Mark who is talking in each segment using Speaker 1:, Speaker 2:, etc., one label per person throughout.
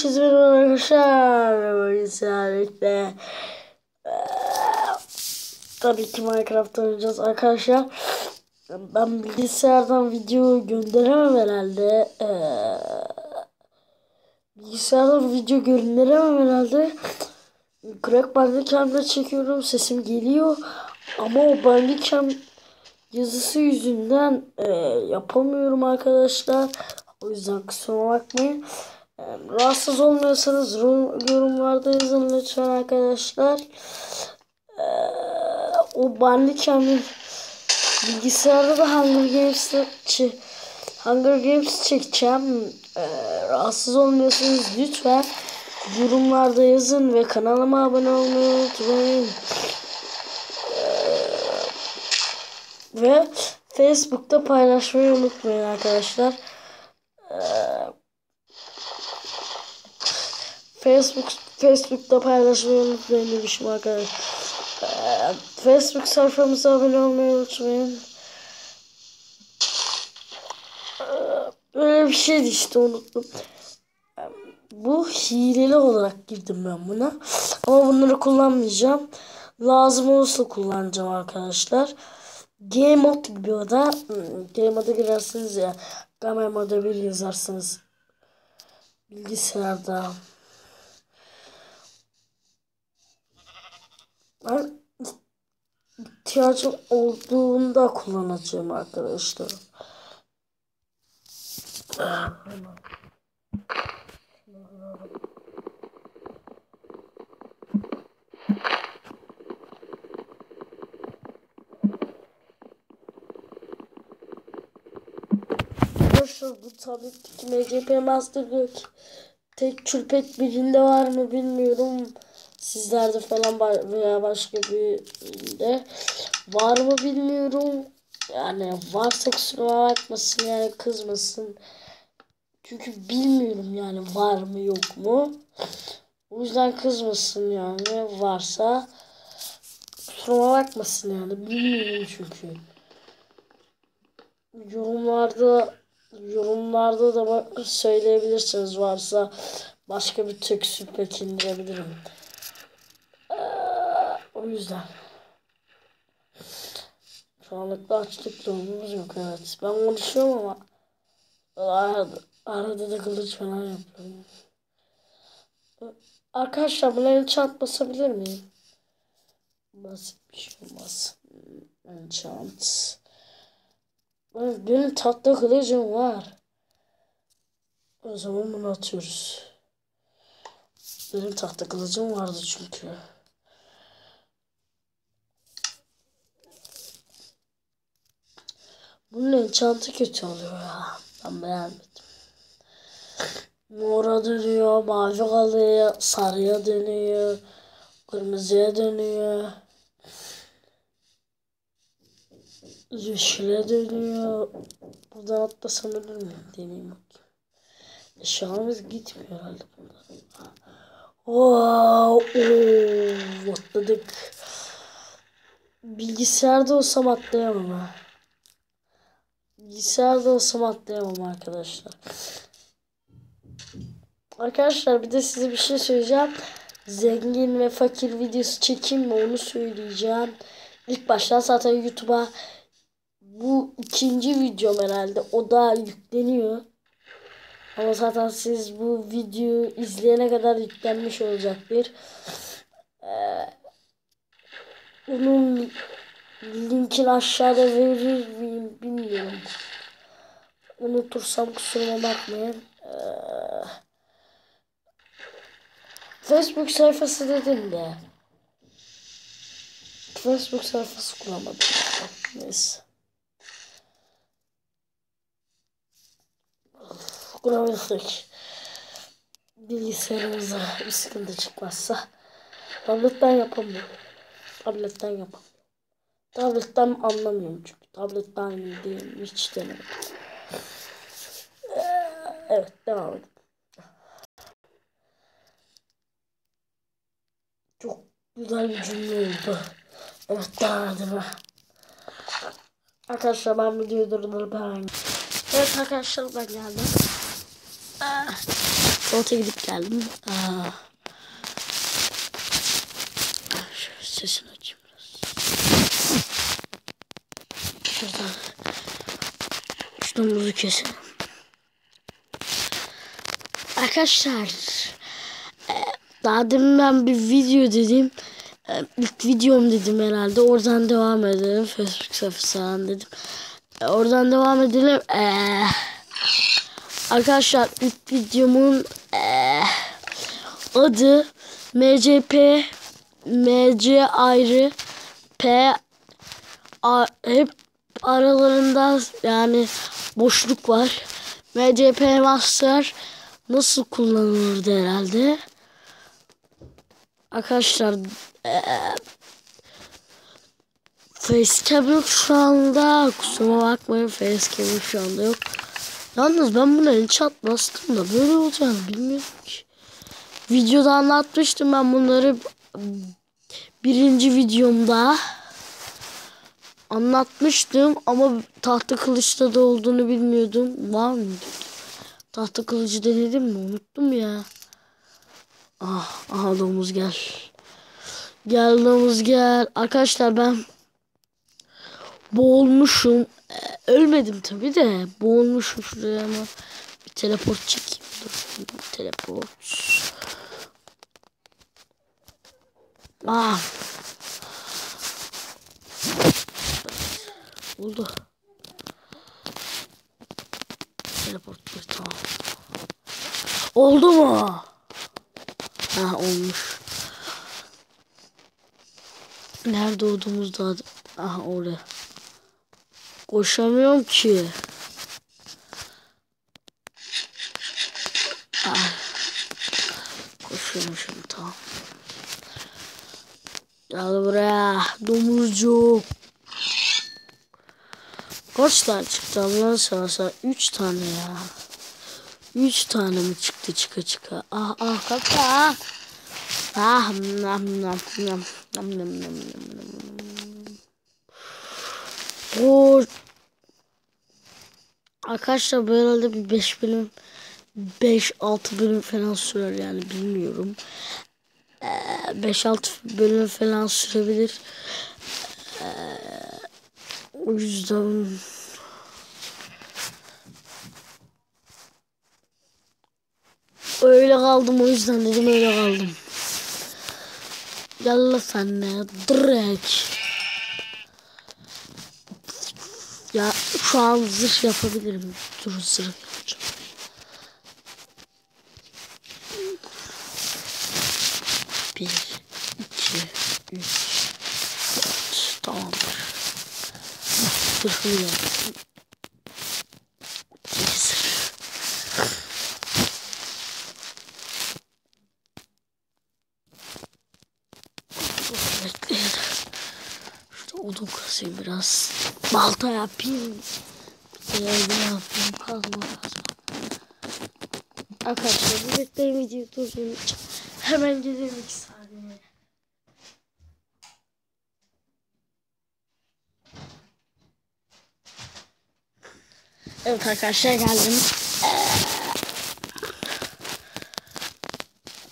Speaker 1: Herkese merhaba arkadaşlar. Bilgisayarlıkta. Tabii ki Minecraft oynayacağız arkadaşlar. Ben bilgisayardan video gönderemem herhalde. Ee, bilgisayardan video gönderemem herhalde. Crack Bandicam'da çekiyorum. Sesim geliyor. Ama o Bandicam yazısı yüzünden e, yapamıyorum arkadaşlar. O yüzden kusura bakmayın. Rahatsız olmuyorsanız yorumlarda yazın lütfen arkadaşlar. E, o Bandicam'ın bilgisayarda da Hunger Games'te Hunger Games çekeceğim. E, rahatsız olmuyorsanız lütfen yorumlarda yazın ve kanalıma abone olmayı unutmayın. Ve Facebook'ta paylaşmayı unutmayın arkadaşlar. Facebook Facebook'ta paylaşmayı unutmayın demişim arkadaşlar. Ee, Facebook sayfamıza abone olmayı unutmayın. Ee, böyle bir şeydi işte unuttum. Bu hileli olarak girdim ben buna. Ama bunları kullanmayacağım. Lazım olursa kullanacağım arkadaşlar. Game Mode gibi o da. Game Mode'a girersiniz ya. Game Mode'a bir yazarsınız. Bilgisayarda. Ben ihtiyacım olduğunda kullanacağım arkadaşlar. Arkadaşlar bu tabletteki MCP Master tek çülpet birinde var mı bilmiyorum. Sizlerde falan veya başka birinde var mı bilmiyorum. Yani varsa kusura bakmasın yani kızmasın. Çünkü bilmiyorum yani var mı yok mu. O yüzden kızmasın yani varsa kusura bakmasın yani bilmiyorum çünkü. Yorumlarda yorumlarda da söyleyebilirsiniz varsa başka bir tek süpek indirebilirim. O yüzden. Anlıkta açlık durumumuz yok evet. Ben konuşuyorum ama arada, arada da kılıç falan yapıyorum. Arkadaşlar buna enchant basabilir miyim? Basit bir şey olmaz. Enchant. Benim tatlı kılıcım var. O zaman bunu atıyoruz. Benim tahta kılıcım vardı çünkü. Bunun enchantı kötü oluyor ya. Ben beğenmedim. Mora dönüyor, mavi kalıyor, sarıya dönüyor, kırmızıya dönüyor. Yeşile dönüyor. Buradan atlasabilir miyim? Deneyim bakayım. Eşyamız gitmiyor herhalde burada. Wow, atladık. Bilgisayarda olsam atlayamam ha. Bilgisayarda olsam atlayamam arkadaşlar. Arkadaşlar bir de size bir şey söyleyeceğim. Zengin ve fakir videosu çekeyim mi onu söyleyeceğim. İlk başta zaten YouTube'a bu ikinci videom herhalde. O da yükleniyor. Ama zaten siz bu videoyu izleyene kadar yüklenmiş olacaktır. Ee, onun linkini aşağıda verir miyim bilmiyorum. Unutursam kusuruma bakmayın. Ee, Facebook sayfası dedim de. Facebook sayfası kullanmadım. Neyse. kurabilirsek bilgisayarımıza bir sıkıntı çıkmazsa tabletten yapamıyorum. Tabletten yapamıyorum. Tabletten anlamıyorum çünkü. Tabletten değil hiç denemedim. Ee, evet devam edelim. Çok güzel bir cümle oldu. Evet devam edelim. Arkadaşlar ben videoyu durdurup hemen Evet arkadaşlar ben geldim. Ah. Tuvalete gidip geldim. Aa. Şöyle sesini açayım biraz. Şuradan. Şuradan buzu keselim. Arkadaşlar. e, Daha demin ben bir video dedim. E, İlk videom dedim herhalde. Oradan devam edelim. Facebook sayfasından dedim. E, Oradan devam edelim. Arkadaşlar ilk videomun adı MCP MC ayrı P A, hep aralarında yani boşluk var. MCP Master nasıl kullanılırdı herhalde? Arkadaşlar eee Facecam yok şu anda. Kusura bakmayın Facecam şu anda yok. Yalnız ben buna enchant bastım da böyle olacağını bilmiyorum ki. Videoda anlatmıştım ben bunları birinci videomda anlatmıştım ama tahta kılıçta da olduğunu bilmiyordum. Var mıydı? Tahta kılıcı denedim mi? Unuttum ya. Ah, aha domuz gel. Gel domuz gel. Arkadaşlar ben boğulmuşum. Ee, ölmedim tabi de boğulmuşum şuraya ama bir teleport çekeyim. Dur, bir teleport. Ah. Oldu. Teleport bir tamam. Oldu mu? Ha olmuş. Nerede olduğumuz daha... Aha oraya. Koşamıyorum ki. Ah. Koşuyorum şimdi tamam. Gel buraya domuzcuk. Kaç tane çıktı Allah'ını seversen? Üç tane ya. Üç tane mi çıktı çıka çıka? Ah ah kalk ah. Ah nam nam nam nam nam nam nam nam. Oo. Arkadaşlar herhalde bir 5 bölüm 5-6 bölüm falan sürer yani bilmiyorum. 5-6 bölüm falan sürebilir. O yüzden öyle kaldım o yüzden dedim öyle kaldım. Yallah sen ne direkt. Ya şu an zırh yapabilirim. Dur zırh odun kasayım biraz. Balta yapayım. Evde yapayım. Kazma kazma. Arkadaşlar bir bekleyin videoyu durdurun. Hemen gelirim iki saniye. Evet arkadaşlar geldim.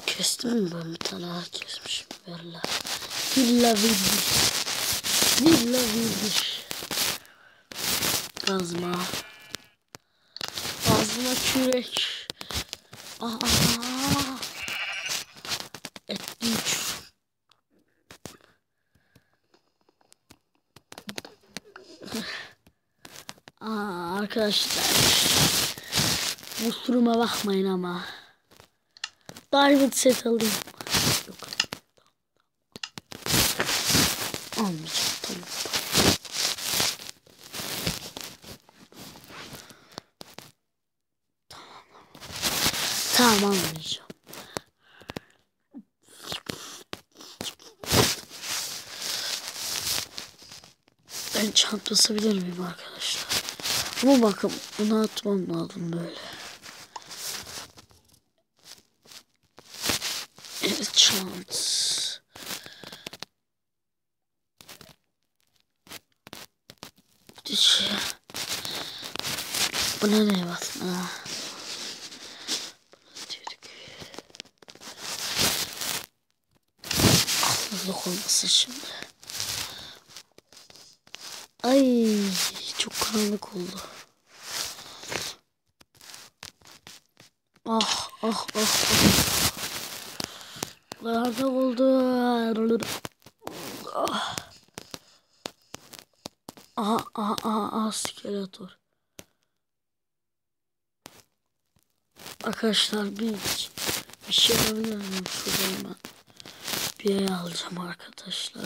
Speaker 1: Kestim mi ben bir tane kesmişim. Valla. Villa villa. Villa villa. Kazma. Kazma kürek. Aa. Etli uç. Aa, arkadaşlar. Kusuruma bakmayın ama. Diamond set alayım. Yok. Almayacağım tamam. Tamam almayacağım. Ben çant basabilir miyim arkadaşlar? Ama bakın bunu atmam lazım böyle. Evet çant. kişi. Şey. Bu ne ne basma? Aklılık olmasın şimdi. Ay çok karanlık oldu. Ah ah ah. ah. Nerede oldu? Aha aha aha, aha skeletor. Arkadaşlar bir bir şey alabilir miyim? Şuradan ben bir yere alacağım arkadaşlar.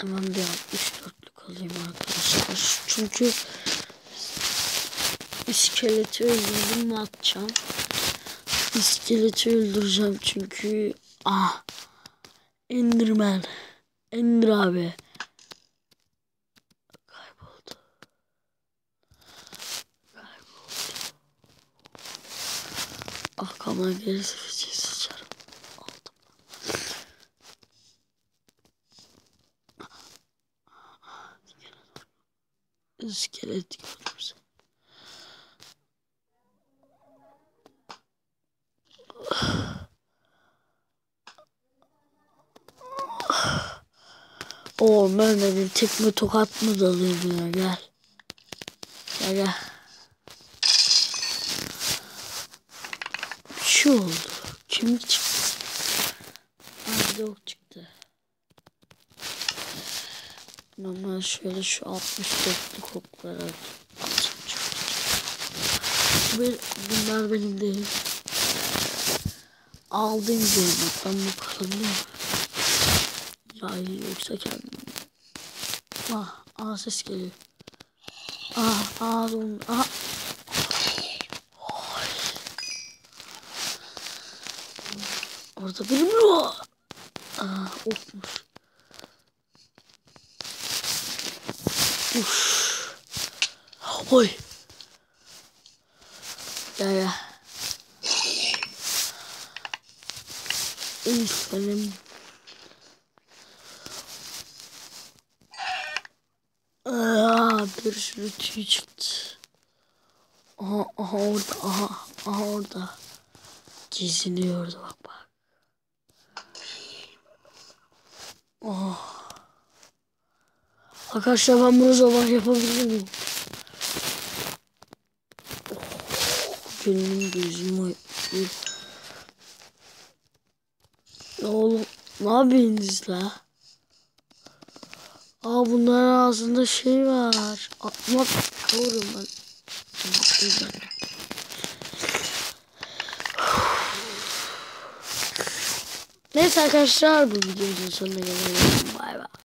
Speaker 1: Hemen bir 64'lük alayım arkadaşlar. Çünkü iskeleti öldürdüm mü atacağım. İskeleti öldüreceğim çünkü ah Enderman Ender abi kayboldu. Kayboldu. Ah kaman gelirse fıçıyı sıçarım. Aldım. İskelet gördüm Oo Mehmet'in tekme tokat mı dalayım ya gel. Gel gel. Bir şey oldu. Kemik çıktı. Ha yok çıktı. Normal şöyle şu 64'lük oklara atacağım. Bir, bunlar benim değil. Aldığım zeynepten bu kalabilir mi? Ya yoksa kendim. Ah, ah ses geliyor. Ah, ah, don, ah. Oy. Orada biri mi var? Ah, okmuş. Uf. Oy. Ya ya. İnsanım. Aa, sürü tüy çıktı. Aha, aha orada, aha, aha orada. Geziniyordu bak bak. Oh. Arkadaşlar ben bunu zaman yapabilir miyim? Oh, gönlüm gözüm. Ne oğlum ne yapıyorsunuz la? Aa bunların ağzında şey var. Atmak doğru ben. Neyse arkadaşlar bu videomuzun sonuna gelelim. Bay bay.